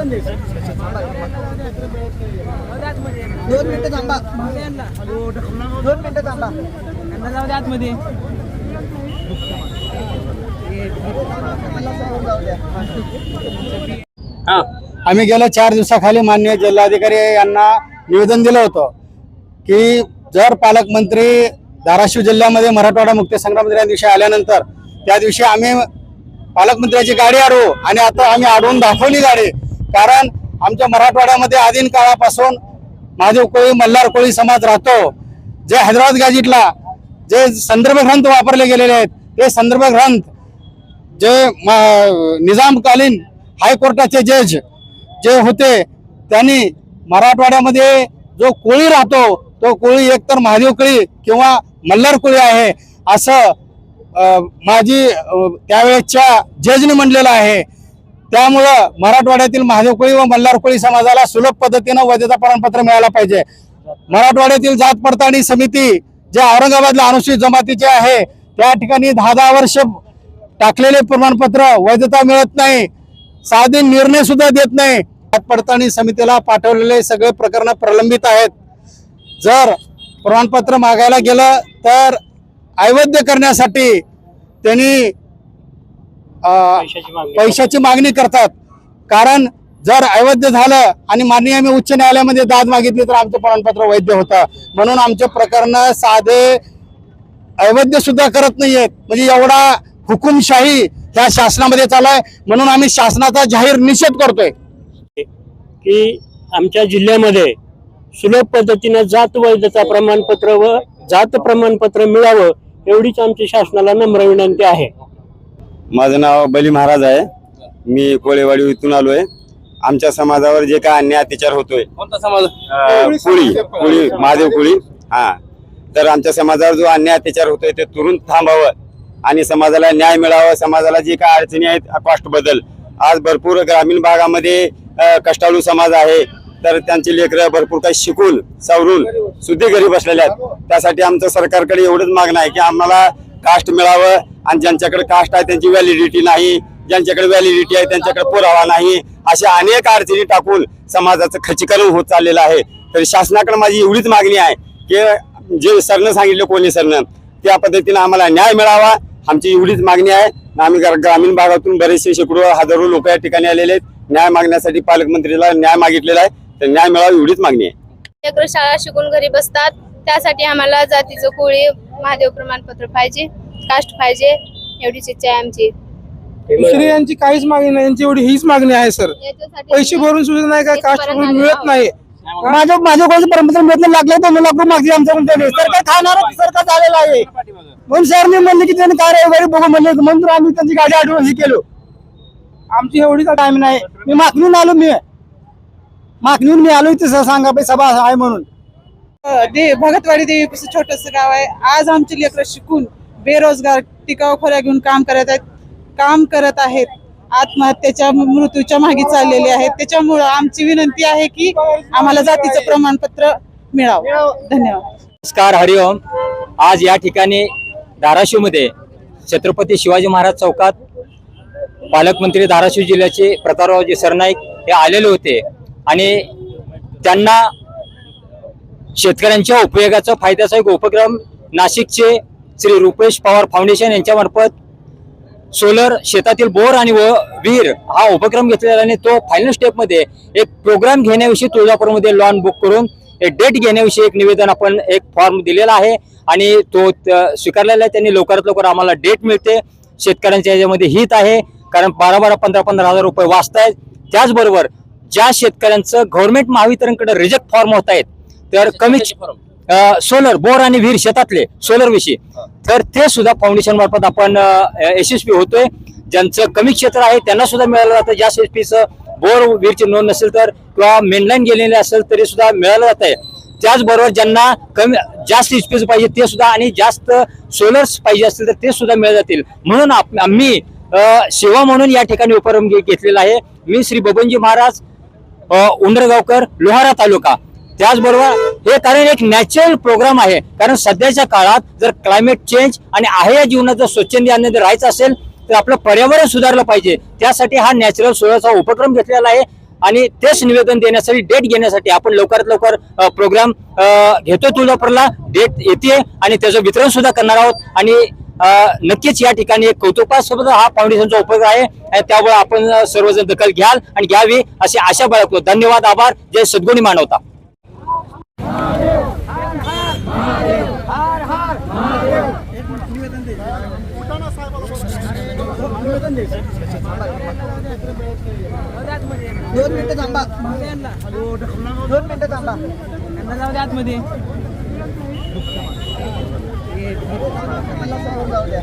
दोन मिनिटं थांबा. दोन मिनिटं थांबा. जाऊ द्या आतमध्ये. आम्ही गेल्या चार दिवसाखाली मान्य जिल्हाधिकारी यांना निवेदन दिलं होतं की जर पालकमंत्री धाराशिव जिल्ह्यामध्ये मराठवाडा मुक्ती संग्राम दिवशी आल्यानंतर त्या दिवशी आम्ही पालकमंत्र्याची गाडी अडवू आणि आता आम्ही अडवून दाखवली गाडी. कारण आमच्या मराठवाड्यामध्ये आदिन काळापासून महादेव कोळी मल्हार कोळी समाज राहतो. जे हैदराबाद गॅजेटला जे संदर्भ ग्रंथ वापरले गेलेले आहेत ते संदर्भ ग्रंथ जे निजामकालीन हायकोर्टाचे जज जे होते त्यांनी मराठवाड्यामध्ये जो कोळी राहतो तो कोळी एकतर महादेव कोळी किंवा मल्हार कोळी आहे असं माझी त्यावेळेच्या त्यावेळेसच्या जजने म्हणलेलं आहे. त्यामुळं मराठवाड्यातील महादेव कोळी व मल्हार कोळी समाजाला सुलभ पद्धतीनं वैधता प्रमाणपत्र मिळायला पाहिजे. मराठवाड्यातील जात पडताळणी समिती जे औरंगाबादला अनुसूचित जमातीचे आहे त्या ठिकाणी दहा दहा वर्ष टाकलेले प्रमाणपत्र वैधता मिळत नाही. साधे निर्णय सुद्धा देत नाही. जात पडताळणी समितीला पाठवलेले सगळे प्रकरण प्रलंबित आहेत. जर प्रमाणपत्र मागायला गेलं तर अवैध करण्यासाठी त्यांनी पैशाची मागणी करतात. कारण जर अवैध झालं आणि माननीय आम्ही उच्च न्यायालयामध्ये दाद मागितली तर आमचं प्रमाणपत्र वैध होतं. म्हणून आमचे प्रकरण साधे अवैध सुद्धा करत नाहीयेत. म्हणजे एवढा हुकुमशाही ह्या शासनामध्ये चालू आहे म्हणून आम्ही शासनाचा जाहीर निषेध करतोय. की आमच्या जिल्ह्यामध्ये सुलभ पद्धतीनं जात वैधता प्रमाणपत्र व जात प्रमाणपत्र मिळावं एवढीच आमची शासनाला नम्र विनंती आहे. माझं नाव बली महाराज आहे. मी कोळेवाडी इथून आलोय. आमच्या समाजावर जे काय अन्याय अत्याचार होतोय कोणता समाज? अं, कुळी कुळी महादेव कुळी हा. तर आमच्या समाजावर जो अन्याय अत्याचार होतोय ते तुरुंत थांबावं आणि समाजाला न्याय मिळावा. समाजाला जे काय अडचणी आहेत कास्टबद्दल आज भरपूर ग्रामीण भागामध्ये अं, कष्टाळू समाज आहे. तर त्यांची लेकरं भरपूर काही शिकून सवरून सुद्धी घरी बसलेले आहेत. त्यासाठी आमचं सरकारकडे एवढंच मागणं आहे की आम्हाला कास्ट मिळावं आणि ज्यांच्याकडे कास्ट आहे त्यांची व्हॅलिडिटी नाही ज्यांच्याकडे व्हॅलिडिटी आहे त्यांच्याकडे पुरावा नाही अशा अनेक अडचणी टाकून समाजाचं खचीकरण होत चाललेलं आहे. तर शासनाकडे माझी एवढीच मागणी आहे की जे सरनं सांगितलं कोणी सरनं त्या पद्धतीनं आम्हाला न्याय मिळावा आमची एवढीच मागणी आहे. आम्ही ग्रामीण भागातून बरेचसे शेकडो हजारो लोक या ठिकाणी आलेले आहेत. न्याय मागण्यासाठी पालकमंत्रीला न्याय मागितलेला आहे. तर न्याय मिळावा एवढीच मागणी आहे. शाळा शिकून घरी बसतात. त्यासाठी आम्हाला जातीचं कोळी महादेव प्रमाणपत्र पाहिजे कास्ट पाहिजे एवढीच इच्छा आहे आमची. दुसरी यांची काहीच मागणी नाही यांची एवढी हीच मागणी आहे सर. याच्यासाठी पैसे भरून सुद्धा नाही काय कास्ट भरून मिळत. नाही. माझ्या माझ्या कोणाचं परमपत्र मिळत नाही लागलं दोन लाख रुपये कोणत्या सरकार खाणार सरकार झालेलं आहे? म्हणून सरने म्हणले की त्यांनी काय रविवारी बघू म्हणले. म्हणून तर आम्ही त्यांची गाडी अडवून हे केलो. आमची एवढीच टाइम नाही. मी मागणून आलो मी. मागणून मी आलो इथे सांगा सभा आहे म्हणून. दे भगतवाडी देवीपासून छोटस गाव आहे. आज आमचे लेकरं शिकून बेरोजगार टिकाव खोऱ्या घेऊन काम करत आहेत. काम करत आहेत. आत्महत्येच्या मृत्यूच्या मागे चाललेले आहेत. त्याच्यामुळं आमची विनंती आहे की आम्हाला जातीचं प्रमाणपत्र मिळावं. धन्यवाद. नमस्कार हरिओम आज या ठिकाणी धाराशिवमध्ये छत्रपती शिवाजी महाराज चौकात पालकमंत्री धाराशिव जिल्ह्याचे प्रतापरावजी सरनाईक हे आलेले होते. आणि त्यांना शेतकऱ्यांच्या उपयोगाचा फायद्याचा एक उपक्रम नाशिकचे श्री रुपेश पवार फाउंडेशन यांच्यामार्फत सोलर शेतातील बोर आणि व विहीर हा उपक्रम घेतलेला आणि तो फायनल स्टेपमध्ये एक प्रोग्राम घेण्याविषयी तुळजापूरमध्ये लॉन बुक करून एक डेट घेण्याविषयी एक निवेदन आपण एक फॉर्म दिलेला आहे आणि तो स्वीकारलेला आहे. त्यांनी लवकरात लवकर आम्हाला डेट मिळते. शेतकऱ्यांच्या याच्यामध्ये हित आहे. कारण बारा बारा पंधरा पंधरा हजार रुपये वाचतायत. त्याचबरोबर ज्या शेतकऱ्यांचं गव्हर्नमेंट महावितरणकडे रिजेक्ट फॉर्म होत आहेत तर कमी सोलर बोर आणि विहीर शेतातले सोलर विषयी. तर ते सुद्धा फाउंडेशन मार्फत आपण यशस्वी होतोय. ज्यांचं कमी क्षेत्र आहे त्यांना सुद्धा मिळालं जातं. ज्या एसपीचं बोर विहीरची नोंद नसेल तर किंवा मेनलाईन गेलेले असेल तरी सुद्धा मिळालं जात. आहे त्याचबरोबर ज्यांना कमी जास्त एचपीच पाहिजे ते सुद्धा आणि जास्त सोलर्स पाहिजे असतील तर ते सुद्धा मिळत जातील. म्हणून आम्ही सेवा म्हणून या ठिकाणी उपक्रम घेतलेला आहे. मी श्री बबनजी महाराज उंडरगावकर लोहारा तालुका. त्याचबरोबर हे कारण एक नॅचरल प्रोग्राम आहे. कारण सध्याच्या काळात जर क्लायमेट चेंज आणि आहे या जीवनात जर स्वच्छंदी अन्न जर राहायचं असेल तर आपलं पर्यावरण सुधारलं पाहिजे. त्यासाठी हा नॅचरल सोहळ्याचा उपक्रम घेतलेला आहे. आणि तेच निवेदन देण्यासाठी डेट घेण्यासाठी आपण लवकरात लवकर प्रोग्राम घेतो तुळजापूरला. डेट येते आणि त्याचं वितरण सुद्धा करणार आहोत. आणि नक्कीच या ठिकाणी एक कौतुकास्पद हा फाउंडेशनचा उपयोग आहे. आणि त्यामुळे आपण सर्वजण दखल घ्याल आणि घ्यावी अशी आशा बाळगतो. धन्यवाद आभार. जय सद्गुणी मानवता. दोन मिनिटं थांबा. दोन मिनिटं थांबा त्यांना जाऊ द्या आतमध्ये जाऊ द्या